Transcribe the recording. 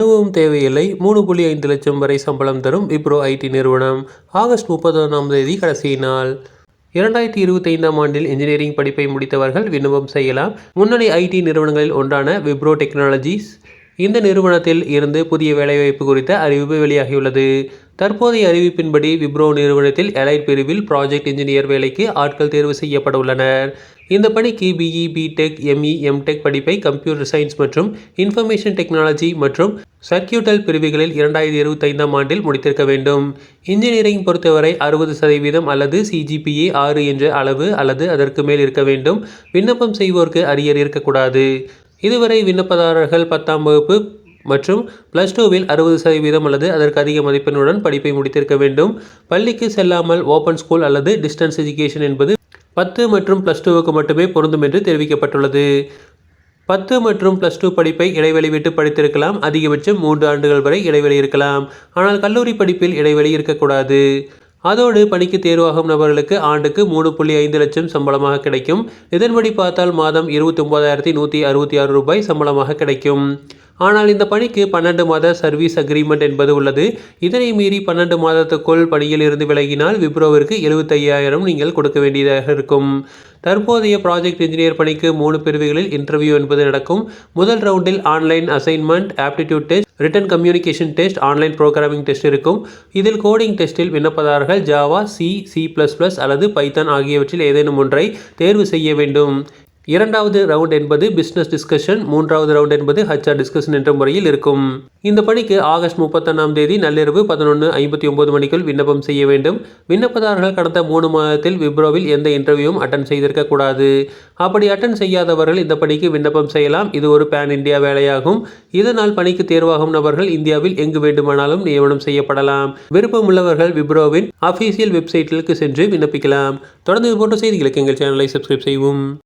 அனுபவம் தேவையில்லை. மூணு புள்ளி ஐந்து லட்சம் வரை சம்பளம் தரும் விப்ரோ ஐடி நிறுவனம். ஆகஸ்ட் முப்பத்தொன்னாம் தேதி கடைசி நாள். இரண்டாயிரத்தி இருபத்தைந்தாம் ஆண்டில் இன்ஜினியரிங் படிப்பை முடித்தவர்கள் விண்ணப்பம் செய்யலாம். முன்னணி ஐடி நிறுவனங்களில் ஒன்றான விப்ரோ டெக்னாலஜிஸ் இந்த நிறுவனத்தில் இருந்து புதிய வேலைவாய்ப்பு குறித்த அறிவிப்பு வெளியாகியுள்ளது. தற்போதைய அறிவிப்பின்படி விப்ரோ நிறுவனத்தில் எலைட் பிரிவில் ப்ராஜெக்ட் இன்ஜினியர் வேலைக்கு ஆட்கள் தேர்வு செய்யப்பட உள்ளனர். இந்த பணிக்கு பிஇ பிடெக் எம்இ எம்டெக் படிப்பை கம்ப்யூட்டர் சயின்ஸ் மற்றும் இன்ஃபர்மேஷன் டெக்னாலஜி மற்றும் சர்க்கியூட்டல் பிரிவுகளில் இரண்டாயிரத்தி இருபத்தைந்தாம் ஆண்டில் முடித்திருக்க வேண்டும். இன்ஜினியரிங் பொறுத்தவரை அறுபது சதவீதம் அல்லது சிஜிபிஏ ஆறு என்ற அளவு அல்லது அதற்கு மேல் இருக்க வேண்டும். விண்ணப்பம் செய்வோருக்கு அரியர் இருக்கக்கூடாது. இதுவரை விண்ணப்பதாரர்கள் பத்தாம் வகுப்பு மற்றும் ப்ளஸ் டூவில் அறுபது சதவீதம் அல்லது அதற்கு அதிக மதிப்பெண்ணுடன் படிப்பை முடித்திருக்க வேண்டும். பள்ளிக்கு செல்லாமல் ஓப்பன் ஸ்கூல் அல்லது டிஸ்டன்ஸ் எஜுகேஷன் என்பது பத்து மற்றும் ப்ளஸ் டூவுக்கு மட்டுமே பொருந்தும் என்று தெரிவிக்கப்பட்டுள்ளது. பத்து மற்றும் ப்ளஸ் டூ படிப்பை இடைவெளி விட்டு படித்திருக்கலாம். அதிகபட்சம் மூன்று ஆண்டுகள் வரை இடைவெளி இருக்கலாம். ஆனால் கல்லூரி படிப்பில் இடைவெளி இருக்கக்கூடாது. அதோடு பணிக்கு தேர்வாகும் நபர்களுக்கு ஆண்டுக்கு மூணு புள்ளி ஐந்து லட்சம் சம்பளமாக கிடைக்கும். இதன்படி பார்த்தால் மாதம் இருபத்தி ஒன்பதாயிரத்தி நூற்றி அறுபத்தி ஆறு ரூபாய் சம்பளமாக கிடைக்கும். ஆனால் இந்த பணிக்கு பன்னெண்டு மாத சர்வீஸ் அக்ரிமெண்ட் என்பது உள்ளது. இதனை மீறி பன்னெண்டு மாதத்துக்குள் பணியில் இருந்து விலகினால் விப்ரோவிற்கு எழுபத்தையாயிரம் நீங்கள் கொடுக்க வேண்டியதாக இருக்கும். தற்போதைய ப்ராஜெக்ட் இன்ஜினியர் பணிக்கு மூணு பிரிவுகளில் இன்டர்வியூ என்பது நடக்கும். முதல் ரவுண்டில் online assignment aptitude test written communication test online programming test இருக்கும். இதில் கோடிங் டெஸ்ட்டில் விண்ணப்பதாரர்கள் Java C C plus plus அல்லது பைத்தான் ஆகியவற்றில் ஏதேனும் ஒன்றை தேர்வு செய்ய வேண்டும். இரண்டாவது ரவுண்ட் என்பது பிஸ்னஸ் டிஸ்கஷன் மூன்றாவது ரவுண்ட் என்பது ஹச்ஆர் டிஸ்கஷன் என்ற முறையில் இருக்கும். இந்த பணிக்கு ஆகஸ்ட் முப்பத்தொன்னாம் தேதி நள்ளிரவு பதினொன்று ஐம்பத்தி ஒன்பது மணிக்குள் விண்ணப்பம் செய்ய வேண்டும். விண்ணப்பதாரர்கள் கடந்த மூணு மாதத்தில் விப்ரோவில் எந்த இன்டர்வியூவும் அட்டன் செய்திருக்க கூடாது. அப்படி அட்டன் செய்யாதவர்கள் இந்த பணிக்கு விண்ணப்பம் செய்யலாம். இது ஒரு பேன் இந்தியா வேலையாகும். இதனால் பணிக்கு தேர்வாகும் நபர்கள் இந்தியாவில் எங்கு வேண்டுமானாலும் நியமனம் செய்யப்படலாம். விருப்பமுள்ளவர்கள் விப்ரோவின் அஃபீஷியல் வெப்சைட்டிற்கு சென்று விண்ணப்பிக்கலாம். தொடர்ந்து இது போன்ற செய்திகளுக்கு எங்கள் சேனலை சப்ஸ்கிரைப் செய்வோம்